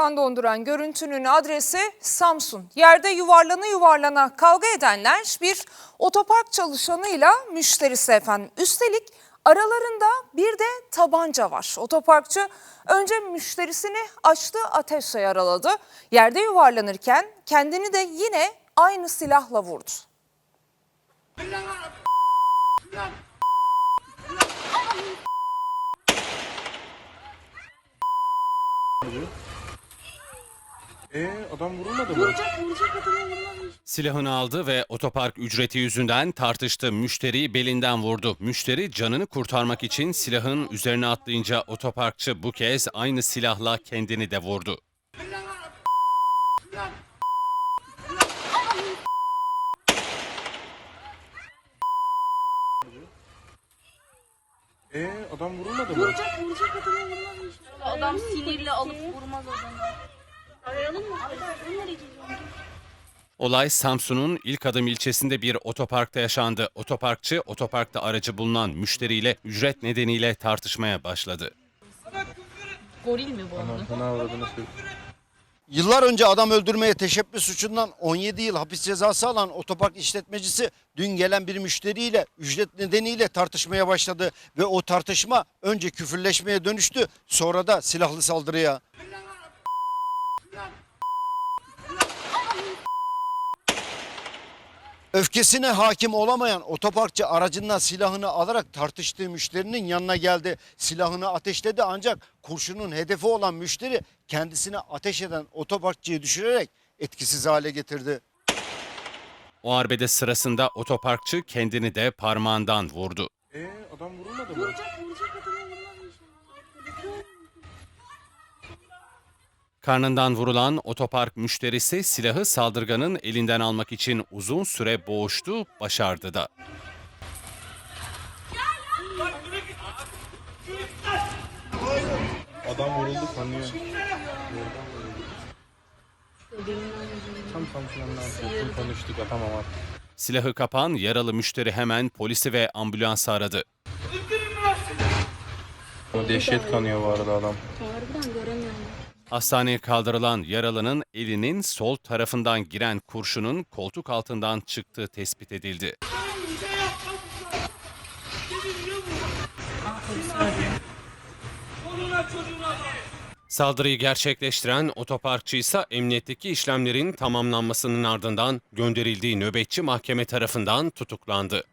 kan donduran görüntünün adresi Samsun. Yerde yuvarlana yuvarlana kavga edenler bir otopark çalışanıyla müşterisi efendim. Üstelik aralarında bir de tabanca var. Otoparkçı önce müşterisini açtı ateşle yaraladı. Yerde yuvarlanırken kendini de yine aynı silahla vurdu. Ee adam vurulmadı mı? Silahını aldı ve otopark ücreti yüzünden tartıştı. Müşteriyi belinden vurdu. Müşteri canını kurtarmak için silahın üzerine atlayınca otoparkçı bu kez aynı silahla kendini de vurdu. Ee adam vurulmadı mı? Vuracak vuracak adamı vurmaz işte. Adam sinirli alıp vurmaz adamı. Arayalım mı? Olay Samsun'un ilk adım ilçesinde bir otoparkta yaşandı. Otoparkçı otoparkta aracı bulunan müşteriyle ücret nedeniyle tartışmaya başladı. Goril mi bu arada? Yıllar önce adam öldürmeye teşebbüs suçundan 17 yıl hapis cezası alan otopark işletmecisi dün gelen bir müşteriyle ücret nedeniyle tartışmaya başladı ve o tartışma önce küfürleşmeye dönüştü sonra da silahlı saldırıya. Öfkesine hakim olamayan otoparkçı aracından silahını alarak tartıştığı müşterinin yanına geldi. Silahını ateşledi ancak kurşunun hedefi olan müşteri kendisine ateş eden otoparkçıyı düşürerek etkisiz hale getirdi. O arbede sırasında otoparkçı kendini de parmağından vurdu. Ee adam vurulmadı mı? Vuracak vuracak adamı vurmaz Karnından vurulan otopark müşterisi silahı saldırganın elinden almak için uzun süre boğuştu, başardı da. Adam vuruldu sanıyor. Tam Samsun'dan yapıyorsun konuştuk atamam artık. Silahı kapan yaralı müşteri hemen polisi ve ambulansı aradı. O dehşet kanıyor bu arada adam. Harbiden göremiyorum. Hastaneye kaldırılan yaralının elinin sol tarafından giren kurşunun koltuk altından çıktığı tespit edildi. Saldırıyı gerçekleştiren otoparkçı ise emniyetteki işlemlerin tamamlanmasının ardından gönderildiği nöbetçi mahkeme tarafından tutuklandı.